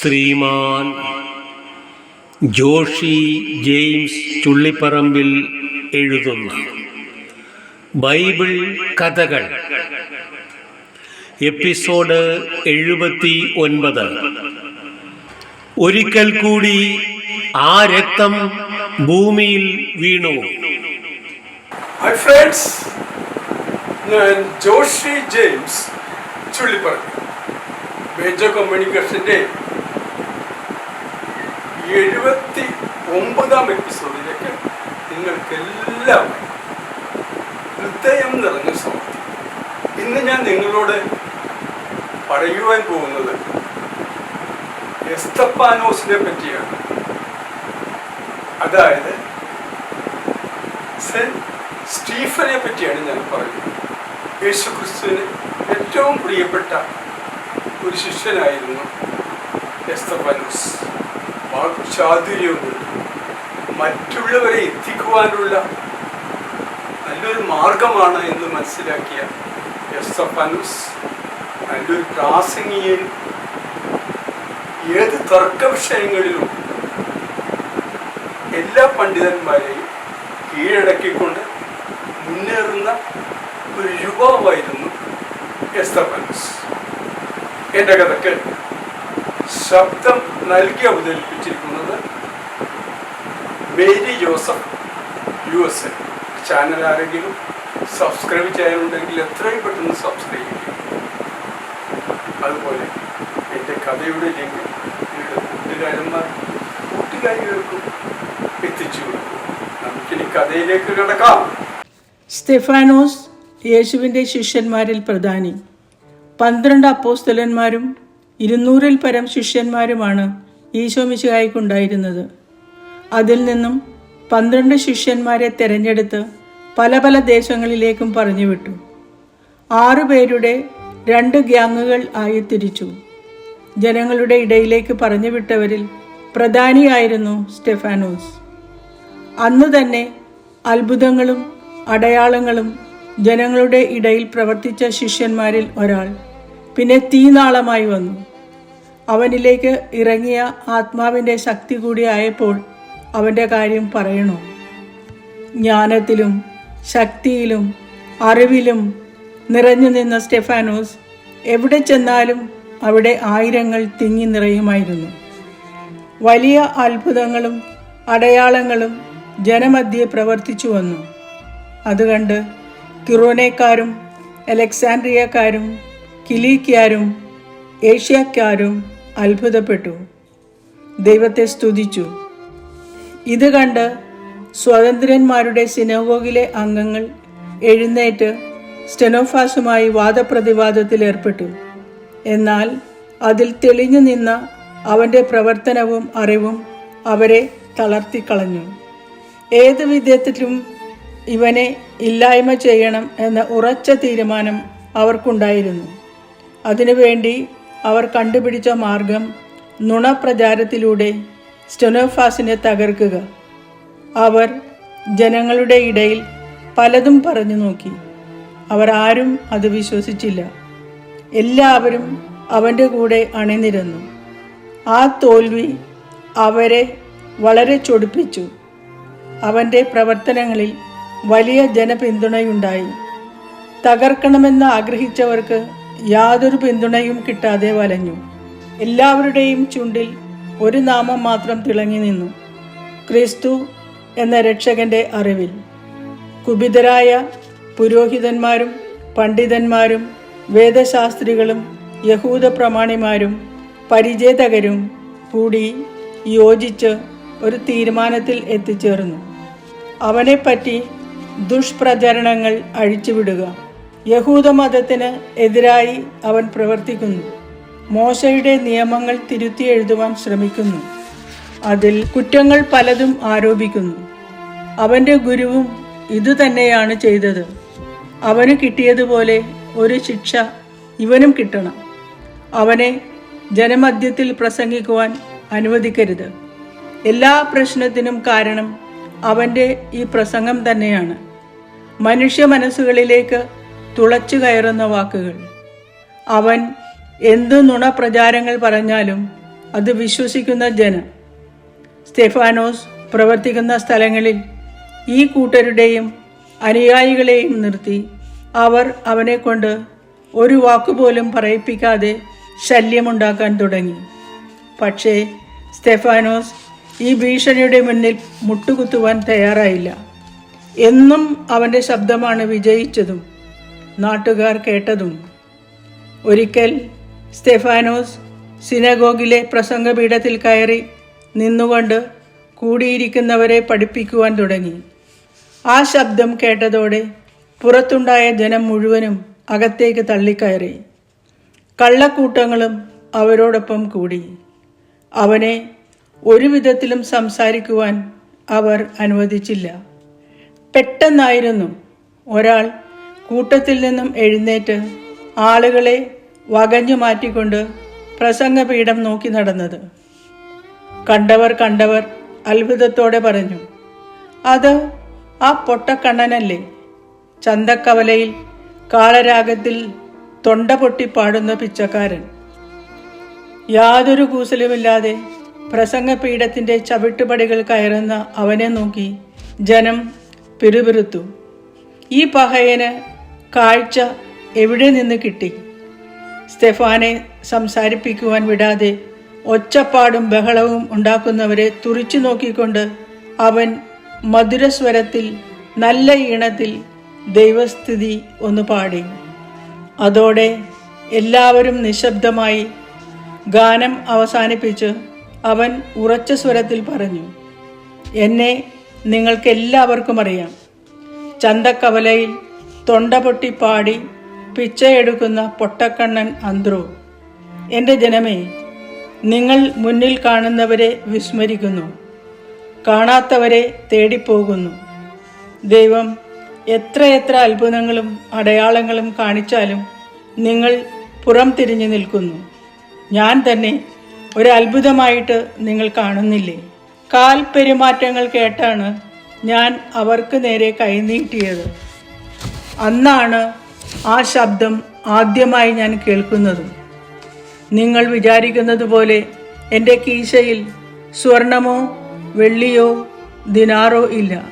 ശ്രീമാൻ. Joshi James Chullipparambil എഴുതുന്ന Bible കഥകൾ. Episode എഴുപത്തി ഒൻപത് ഒരിക്കൽ കൂടി ആ രക്തം ഭൂമിയിൽ വീണു. ഫ്രണ്ട്സ് ഞാൻ ജോഷി ജെയിംസ് ചുള്ളിപ്പറമ്പ് മേജർ കമ്മ്യൂണിക്കേഷന്റെ എഴുപത്തി ഒമ്പതാം എപ്പിസോഡിലേക്ക് നിങ്ങൾക്കെല്ലാം ഹൃദയം നിറഞ്ഞ സ്വാഗതം. ഇന്ന് ഞാൻ നിങ്ങളോട് പറയുവാൻ പോകുന്നത് എസ്തപ്പാനോസിനെ പറ്റിയാണ്. അതായത് സെന്റ് സ്റ്റീഫനെ പറ്റിയാണ് ഞാൻ പറയുന്നത്. യേശു ക്രിസ്തുവിന് ഏറ്റവും പ്രിയപ്പെട്ട ഒരു ശിഷ്യനായിരുന്നു എസ്തഫാനോസ് ചാതുര്യമുണ്ട് മറ്റുള്ളവരെ എത്തിക്കുവാനുള്ള നല്ലൊരു മാർഗമാണ് എന്ന് മനസ്സിലാക്കിയ എസ്തഫാനോസ് നല്ലൊരു പ്രാസംഗീയൻ ഏത് തർക്ക വിഷയങ്ങളിലും എല്ലാ പണ്ഡിതന്മാരെയും കീഴടക്കിക്കൊണ്ട് മുന്നേറുന്ന ഒരു യുവാവായിരുന്നു എസ്തഫാനോസ് എന്റെ കഥക്ക് ശബ്ദം നൽകി അവതരിപ്പിച്ചിരിക്കുന്നത് Mary Joseph U S A channel ആരെങ്കിലും സബ്സ്ക്രൈബ് ചെയ്യാനുണ്ടെങ്കിൽ എത്രയും പെട്ടെന്ന് സബ്സ്ക്രൈബ് ചെയ്യും അതുപോലെ എന്റെ കഥയുടെ ലിങ്ക് നിങ്ങളുടെ കൂട്ടുകാരന്മാർ കൂട്ടുകാരികൾക്കും എത്തിച്ചു കൊടുക്കും. നമുക്കിനി കഥയിലേക്ക് കിടക്കാം. സ്റ്റെഫാനോസ് യേശുവിന്റെ ശിഷ്യന്മാരിൽ പ്രധാനി. പന്ത്രണ്ട് അപ്പോസ്തലന്മാരും ഇരുന്നൂറിൽ പരം ശിഷ്യന്മാരുമാണ് ഈശോ മിശിഹായിക്കുണ്ടായിരുന്നത്. അതിൽ നിന്നും പന്ത്രണ്ട് ശിഷ്യന്മാരെ തിരഞ്ഞെടുത്ത് പല പല ദേശങ്ങളിലേക്കും പറഞ്ഞു വിട്ടു ആറുപേരുടെ രണ്ട് ഗ്യാങ്ങുകൾ ആയി തിരിച്ചു. ജനങ്ങളുടെ ഇടയിലേക്ക് പറഞ്ഞു വിട്ടവരിൽ പ്രധാനിയായിരുന്നു സ്റ്റെഫാനോസ്. അന്ന് തന്നെ അത്ഭുതങ്ങളും അടയാളങ്ങളും ജനങ്ങളുടെ ഇടയിൽ പ്രവർത്തിച്ച ശിഷ്യന്മാരിൽ ഒരാൾ പിന്നെ തീനാളമായി വന്നു. അവനിലേക്ക് ഇറങ്ങിയ ആത്മാവിന്റെ ശക്തി കൂടിയായപ്പോൾ അവന്റെ കാര്യം പറയണു. ജ്ഞാനത്തിലും ശക്തിയിലും അറിവിലും നിറഞ്ഞു നിന്ന സ്റ്റെഫാനോസ് എവിടെ ചെന്നാലും അവിടെ ആയിരങ്ങൾ തിങ്ങി നിറയുമായിരുന്നു. വലിയ അത്ഭുതങ്ങളും അടയാളങ്ങളും ജനമധ്യെ പ്രവർത്തിച്ചു വന്നു. അതുകണ്ട് കിറോനേക്കാരും അലക്സാൻഡ്രിയക്കാരും കിലീക്കാരും ഏഷ്യക്കാരും അത്ഭുതപ്പെട്ടു. ദൈവത്തെ സ്തുതിച്ചു. ഇത് കണ്ട് സ്വതന്ത്രന്മാരുടെ സിനഗോഗിലെ അംഗങ്ങൾ എഴുന്നേറ്റ് സ്റ്റെനോഫാസുമായി വാദപ്രതിവാദത്തിൽ ഏർപ്പെട്ടു. എന്നാൽ അതിൽ തെളിഞ്ഞു നിന്ന അവന്റെ പ്രവർത്തനവും അറിവും അവരെ തളർത്തിക്കളഞ്ഞു. ഏത് വിധത്തിലും ഇവനെ ഇല്ലായ്മ ചെയ്യണം എന്ന ഉറച്ച തീരുമാനം അവർക്കുണ്ടായിരുന്നു. അതിനുവേണ്ടി അവർ കണ്ടുപിടിച്ച മാർഗം നുണപ്രചാരത്തിലൂടെ സ്റ്റെനോഫാസിനെ തകർക്കുക. അവർ ജനങ്ങളുടെ ഇടയിൽ പലതും പറഞ്ഞു നോക്കി. അവർ ആരും അത് വിശ്വസിച്ചില്ല. എല്ലാവരും അവന്റെ കൂടെ അണിനിരന്നു. ആ തോൽവി അവരെ വളരെ ചൊടിപ്പിച്ചു. അവന്റെ പ്രവർത്തനങ്ങളിൽ വലിയ ജനപിന്തുണയുണ്ടായി. തകർക്കണമെന്ന് ആഗ്രഹിച്ചവർക്ക് യാതൊരു പിന്തുണയും കിട്ടാതെ വലഞ്ഞു. എല്ലാവരുടെയും ചുണ്ടിൽ ഒരു നാമം മാത്രം തിളങ്ങി നിന്നു. ക്രിസ്തു എന്ന രക്ഷകന്റെ അറിവിൽ. കുപിതരായ പുരോഹിതന്മാരും പണ്ഡിതന്മാരും വേദശാസ്ത്രികളും യഹൂദ പ്രമാണിമാരും പരിചേതകരും കൂടി യോജിച്ച് ഒരു തീരുമാനത്തിൽ എത്തിച്ചേർന്നു. അവനെപ്പറ്റി ദുഷ്പ്രചരണങ്ങൾ അഴിച്ചുവിടുക. യഹൂദമതത്തിന് എതിരായി അവൻ പ്രവർത്തിക്കുന്നു. മോശയുടെ നിയമങ്ങൾ തിരുത്തി എഴുതുവാൻ ശ്രമിക്കുന്നു. അതിൽ കുറ്റങ്ങൾ പലതും ആരോപിക്കുന്നു. അവന്റെ ഗുരുവും ഇതുതന്നെയാണ് ചെയ്തത്. അവന് കിട്ടിയതുപോലെ ഒരു ശിക്ഷ ഇവനും കിട്ടണം. അവനെ ജനമധ്യത്തിൽ പ്രസംഗിക്കുവാൻ അനുവദിക്കരുത്. എല്ലാ പ്രശ്നത്തിനും കാരണം അവന്റെ ഈ പ്രസംഗം തന്നെയാണ്. മനുഷ്യ മനസ്സുകളിലേക്ക് തുളച്ചു കയറുന്ന വാക്കുകൾ. അവൻ എന്തു നുണ പ്രചാരങ്ങൾ പറഞ്ഞാലും അത് വിശ്വസിക്കുന്ന ജനം. സ്റ്റെഫാനോസ് പ്രവർത്തിക്കുന്ന സ്ഥലങ്ങളിൽ ഈ കൂട്ടരുടെയും അനുയായികളെയും നിർത്തി അവർ അവനെ കൊണ്ട് ഒരു വാക്കുപോലും പറയിപ്പിക്കാതെ ശല്യമുണ്ടാക്കാൻ തുടങ്ങി. പക്ഷേ സ്റ്റെഫാനോസ് ഈ ഭീഷണിയുടെ മുന്നിൽ മുട്ടുകുത്തുവാൻ തയ്യാറായില്ല. എന്നും അവന്റെ ശബ്ദമാണ് വിജയിച്ചതും. നാട്ടുകാർ കേട്ടതും. ഒരിക്കൽ സ്റ്റെഫാനോസ് സിനഗോഗിലെ പ്രസംഗപീഠത്തിൽ കയറി നിന്നുകൊണ്ട് കൂടിയിരിക്കുന്നവരെ പഠിപ്പിക്കുവാൻ തുടങ്ങി. ആ ശബ്ദം കേട്ടതോടെ പുറത്തുണ്ടായ ജനം മുഴുവനും അകത്തേക്ക് തള്ളിക്കയറി. കള്ളക്കൂട്ടങ്ങളും അവരോടൊപ്പം കൂടി. അവനെ ഒരു വിധത്തിലും സംസാരിക്കുവാൻ അവർ അനുവദിച്ചില്ല. പെട്ടെന്നായിരുന്നു ഒരാൾ കൂട്ടത്തിൽ നിന്നും എഴുന്നേറ്റ് ആളുകളെ വകഞ്ഞു മാറ്റിക്കൊണ്ട് പ്രസംഗപീഠം നോക്കി നടന്നത്. കണ്ടവർ കണ്ടവർ അത്ഭുതത്തോടെ പറഞ്ഞു അത് ആ പൊട്ടക്കണ്ണനല്ലേ? ചന്തക്കവലയിൽ കാളരാഗത്തിൽ തൊണ്ട പൊട്ടി പാടുന്ന പിച്ചക്കാരൻ. യാതൊരു കൂസലുമില്ലാതെ പ്രസംഗപീഠത്തിന്റെ ചവിട്ടുപടികൾ കയറുന്ന അവനെ നോക്കി ജനം പിറുപിറുത്തു. ഈ പഹയന് കാഴ്ച എവിടെ നിന്ന് കിട്ടി? സ്റ്റെഫാനെ സംസാരിപ്പിക്കുവാൻ വിടാതെ ഒച്ചപ്പാടും ബഹളവും ഉണ്ടാക്കുന്നവരെ തുറിച്ചു നോക്കിക്കൊണ്ട് അവൻ മധുരസ്വരത്തിൽ നല്ല ഈണത്തിൽ ദൈവസ്ഥിതി ഒന്ന് പാടി. അതോടെ എല്ലാവരും നിശബ്ദമായി ഗാനം അവസാനിപ്പിച്ച് അവൻ ഉറച്ച സ്വരത്തിൽ പറഞ്ഞു എന്നെ നിങ്ങൾക്കെല്ലാവർക്കും അറിയാം. ചന്തക്കവലയിൽ തൊണ്ട പാടി പിച്ചയെടുക്കുന്ന പൊട്ടക്കണ്ണൻ അന്ത്രു. എന്റെ ജനമേ നിങ്ങൾ മുന്നിൽ കാണുന്നവരെ വിസ്മരിക്കുന്നു. കാണാത്തവരെ തേടിപ്പോകുന്നു. ദൈവം എത്രയെത്ര അത്ഭുതങ്ങളും അടയാളങ്ങളും കാണിച്ചാലും നിങ്ങൾ പുറം തിരിഞ്ഞു നിൽക്കുന്നു. ഞാൻ തന്നെ ഒരു അത്ഭുതമായിട്ട് നിങ്ങൾ കാണുന്നില്ലേ? കാൽ പെരുമാറ്റങ്ങൾ കേട്ടാണ് ഞാൻ അവർക്ക് നേരെ കൈനീട്ടിയത് അന്നാണ് ആ ശബ്ദം ആദ്യമായി ഞാൻ കേൾക്കുന്നത്. നിങ്ങൾ വിചാരിക്കുന്നത് പോലെ എന്റെ കീശയിൽ സ്വർണമോ വെള്ളിയോ ദിനാറോ ഇല്ല.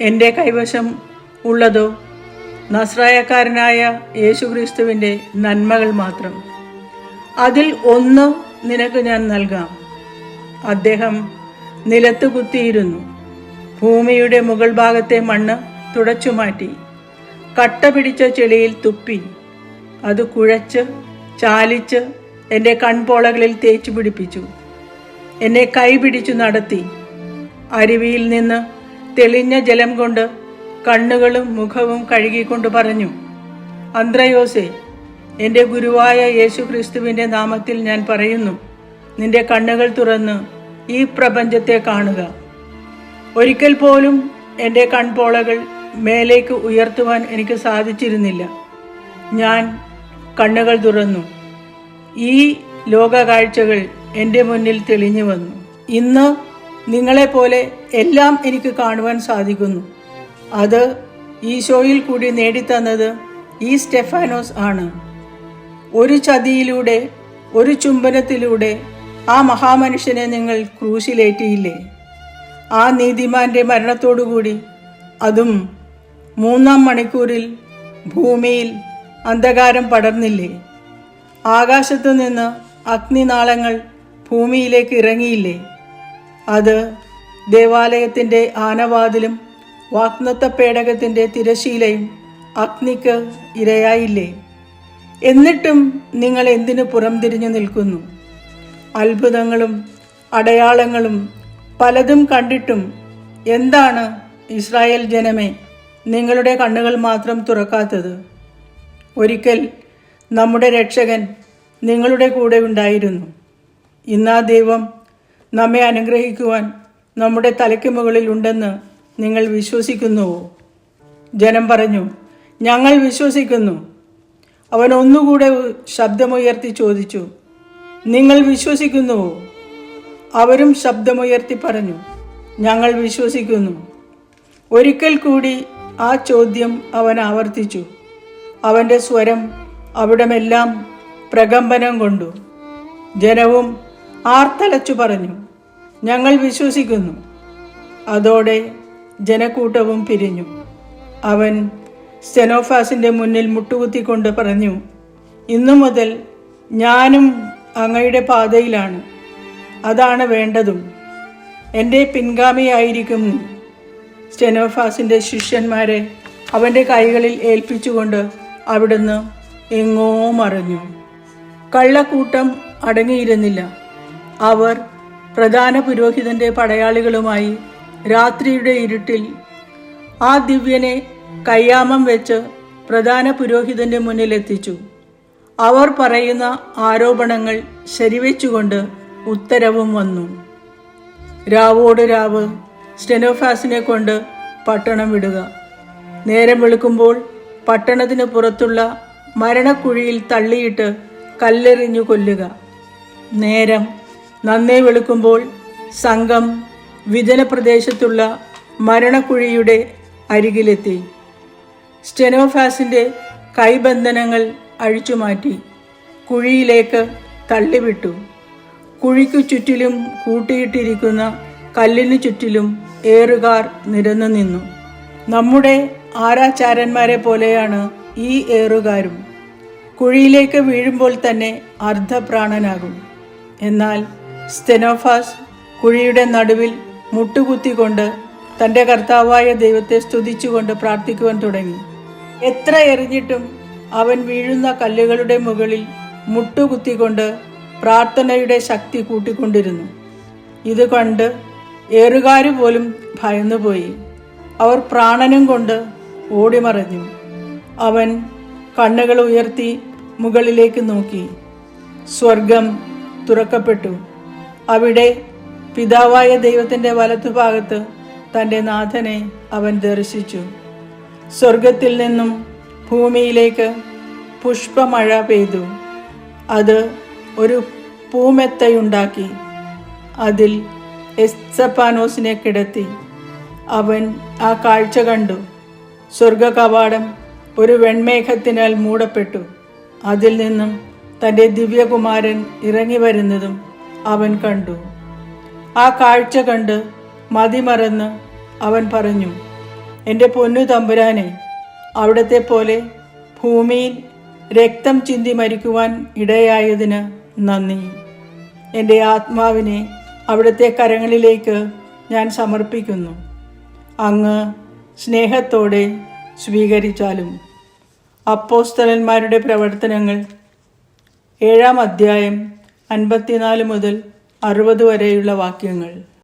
എന്റെ കൈവശം ഉള്ളതോ നസ്രായക്കാരനായ യേശുക്രിസ്തുവിന്റെ നന്മകൾ മാത്രം. അതിൽ ഒന്ന് നിനക്ക് ഞാൻ നൽകാം. അദ്ദേഹം നിലത്ത് കുത്തിയിരുന്നു. ഭൂമിയുടെ മുകൾ ഭാഗത്തെ മണ്ണ് തുടച്ചു മാറ്റി കട്ട പിടിച്ച ചെളിയിൽ തുപ്പി. അത് കുഴച്ച് ചാലിച്ച് എന്റെ കൺപോളകളിൽ തേച്ചു പിടിപ്പിച്ചു. എന്നെ കൈപിടിച്ചു നടത്തി. അരുവിയിൽ നിന്ന് തെളിഞ്ഞ ജലം കൊണ്ട് കണ്ണുകളും മുഖവും കഴുകിക്കൊണ്ട് പറഞ്ഞു അന്ത്രയോസേ എന്റെ ഗുരുവായ യേശു ക്രിസ്തുവിന്റെ നാമത്തിൽ ഞാൻ പറയുന്നു നിന്റെ കണ്ണുകൾ തുറന്ന് ഈ പ്രപഞ്ചത്തെ കാണുക. ഒരിക്കൽ പോലും എന്റെ കൺപോളകൾ മേലേക്ക് ഉയർത്തുവാൻ എനിക്ക് സാധിച്ചിരുന്നില്ല. ഞാൻ കണ്ണുകൾ തുറന്നു. ഈ ലോക കാഴ്ചകൾ എന്റെ മുന്നിൽ തെളിഞ്ഞു വന്നു. ഇന്ന് നിങ്ങളെപ്പോലെ എല്ലാം എനിക്ക് കാണുവാൻ സാധിക്കുന്നു. അത് ഈശോയിൽ കൂടി നേടിത്തന്നത് ഈ സ്റ്റെഫാനോസ് ആണ്. ഒരു ചതിയിലൂടെ ഒരു ചുംബനത്തിലൂടെ ആ മഹാമനുഷ്യനെ നിങ്ങൾ ക്രൂശിലേറ്റിയില്ലേ? ആ നീതിമാന്റെ മരണത്തോടുകൂടി അതും മൂന്നാം മണിക്കൂറിൽ ഭൂമിയിൽ അന്ധകാരം പടർന്നില്ലേ? ആകാശത്തു നിന്ന് അഗ്നിനാളങ്ങൾ ഭൂമിയിലേക്ക് ഇറങ്ങിയില്ലേ? അത് ദേവാലയത്തിന്റെ ആനവാതിലും വാഗ്നത്ത പേടകത്തിന്റെ തിരശീലയും അഗ്നിക്ക് ഇരയായില്ലേ? എന്നിട്ടും നിങ്ങൾ എന്തിനു പുറംതിരിഞ്ഞു നിൽക്കുന്നു? അത്ഭുതങ്ങളും അടയാളങ്ങളും പലതും കണ്ടിട്ടും എന്താണ് ഇസ്രായേൽ ജനമേ? നിങ്ങളുടെ കണ്ണുകൾ മാത്രം തുറക്കാത്തത്. ഒരിക്കൽ നമ്മുടെ രക്ഷകൻ നിങ്ങളുടെ കൂടെ ഉണ്ടായിരുന്നു. ഇന്നാ ദൈവം നമ്മെ അനുഗ്രഹിക്കുവാൻ നമ്മുടെ തലയ്ക്ക് മുകളിൽ ഉണ്ടെന്ന് നിങ്ങൾ വിശ്വസിക്കുന്നുവോ? ജനം പറഞ്ഞു ഞങ്ങൾ വിശ്വസിക്കുന്നു. അവൻ ഒന്നുകൂടെ ശബ്ദമുയർത്തി ചോദിച്ചു നിങ്ങൾ വിശ്വസിക്കുന്നുവോ? അവരും ശബ്ദമുയർത്തി പറഞ്ഞു ഞങ്ങൾ വിശ്വസിക്കുന്നു. ഒരിക്കൽ കൂടി ആ ചോദ്യം അവൻ ആവർത്തിച്ചു. അവന്റെ സ്വരം അവിടമെല്ലാം പ്രകമ്പനം കൊണ്ടു. ജനവും ആർത്തലച്ചു പറഞ്ഞു ഞങ്ങൾ വിശ്വസിക്കുന്നു. അതോടെ ജനക്കൂട്ടവും പിരിഞ്ഞു. അവൻ സ്റ്റെനോഫാസിന്റെ മുന്നിൽ മുട്ടുകുത്തിക്കൊണ്ട് പറഞ്ഞു ഇന്നു മുതൽ ഞാനും അങ്ങയുടെ പാതയിലാണ്. അതാണ് വേണ്ടതും. എന്റെ പിൻഗാമിയായിരിക്കും നീ സ്റ്റെനോഫാസിന്റെ ശിഷ്യന്മാരെ അവന്റെ കൈകളിൽ ഏൽപ്പിച്ചുകൊണ്ട് അവിടുന്ന് എങ്ങോ മറഞ്ഞു. കള്ളക്കൂട്ടം അടങ്ങിയിരുന്നില്ല. അവർ പ്രധാന പുരോഹിതന്റെ പടയാളികളുമായി രാത്രിയുടെ ഇരുട്ടിൽ ആ ദിവ്യനെ കയ്യാമം വെച്ച് പ്രധാന പുരോഹിതന്റെ മുന്നിലെത്തിച്ചു അവർ പറയുന്ന ആരോപണങ്ങൾ ശരിവെച്ചുകൊണ്ട് ഉത്തരവും വന്നു. രാവോട് രാവ് സ്റ്റെനോഫാസിനെ കൊണ്ട് പട്ടണം വിടുക. നേരം വെളുക്കുമ്പോൾ പട്ടണത്തിന് പുറത്തുള്ള മരണക്കുഴിയിൽ തള്ളിയിട്ട് കല്ലെറിഞ്ഞു കൊല്ലുക. നേരം നന്നേ വെളുക്കുമ്പോൾ സംഘം വിജനപ്രദേശത്തുള്ള മരണക്കുഴിയുടെ അരികിലെത്തി. സ്റ്റെനോഫാസിന്റെ കൈബന്ധനങ്ങൾ അഴിച്ചുമാറ്റി കുഴിയിലേക്ക് തള്ളിവിട്ടു. കുഴിക്കു ചുറ്റിലും കൂട്ടിയിട്ടിരിക്കുന്ന കല്ലിനു ചുറ്റിലും ഏറുകാർ നിരന്നു നിന്നു. നമ്മുടെ ആരാചാരന്മാരെ പോലെയാണ് ഈ ഏറുകാരും. കുഴിയിലേക്ക് വീഴുമ്പോൾ തന്നെ അർദ്ധപ്രാണനാകും. എന്നാൽ സ്തെനോഫാസ് കുഴിയുടെ നടുവിൽ മുട്ടുകുത്തിക്കൊണ്ട് തന്റെ കർത്താവായ ദൈവത്തെ സ്തുതിച്ചുകൊണ്ട് പ്രാർത്ഥിക്കുവാൻ തുടങ്ങി. എത്ര എറിഞ്ഞിട്ടും അവൻ വീഴുന്ന കല്ലുകളുടെ മുകളിൽ മുട്ടുകുത്തിക്കൊണ്ട് പ്രാർത്ഥനയുടെ ശക്തി കൂട്ടിക്കൊണ്ടിരുന്നു. ഇത് കണ്ട് ഏറുകാര് പോലും ഭയന്നുപോയി. അവർ പ്രാണനും കൊണ്ട് ഓടിമറഞ്ഞു. അവൻ കണ്ണുകൾ ഉയർത്തി മുകളിലേക്ക് നോക്കി. സ്വർഗം തുറക്കപ്പെട്ടു. അവിടെ പിതാവായ ദൈവത്തിന്റെ വലത്തുഭാഗത്ത് തന്റെ നാഥനെ അവൻ ദർശിച്ചു. സ്വർഗത്തിൽ നിന്നും ഭൂമിയിലേക്ക് പുഷ്പമഴ പെയ്തു. അത് ഒരു പൂമെത്തയുണ്ടാക്കി. അതിൽ എസ്സപ്പാനോസിനെ കിടത്തി. അവൻ ആ കാഴ്ച കണ്ടു. സ്വർഗ കവാടം ഒരു വെൺമേഘത്തിനാൽ മൂടപ്പെട്ടു. അതിൽ നിന്നും തന്റെ ദിവ്യകുമാരൻ ഇറങ്ങി വരുന്നതും അവൻ കണ്ടു. ആ കാഴ്ച കണ്ട് മതിമറന്ന് അവൻ പറഞ്ഞു എന്റെ പൊന്നു തമ്പുരാനെ അവിടത്തെ പോലെ ഭൂമിയിൽ രക്തം ചിന്തി മരിക്കുവാൻ ഇടയായതിന് നന്ദി. എന്റെ ആത്മാവിനെ അവിടുത്തെ കരങ്ങളിലേക്ക് ഞാൻ സമർപ്പിക്കുന്നു. അങ്ങ് സ്നേഹത്തോടെ സ്വീകരിച്ചാലും. അപ്പോസ്തലന്മാരുടെ പ്രവർത്തനങ്ങൾ ഏഴാം അധ്യായം അൻപത്തിനാല് മുതൽ അറുപത് വരെയുള്ള വാക്യങ്ങൾ.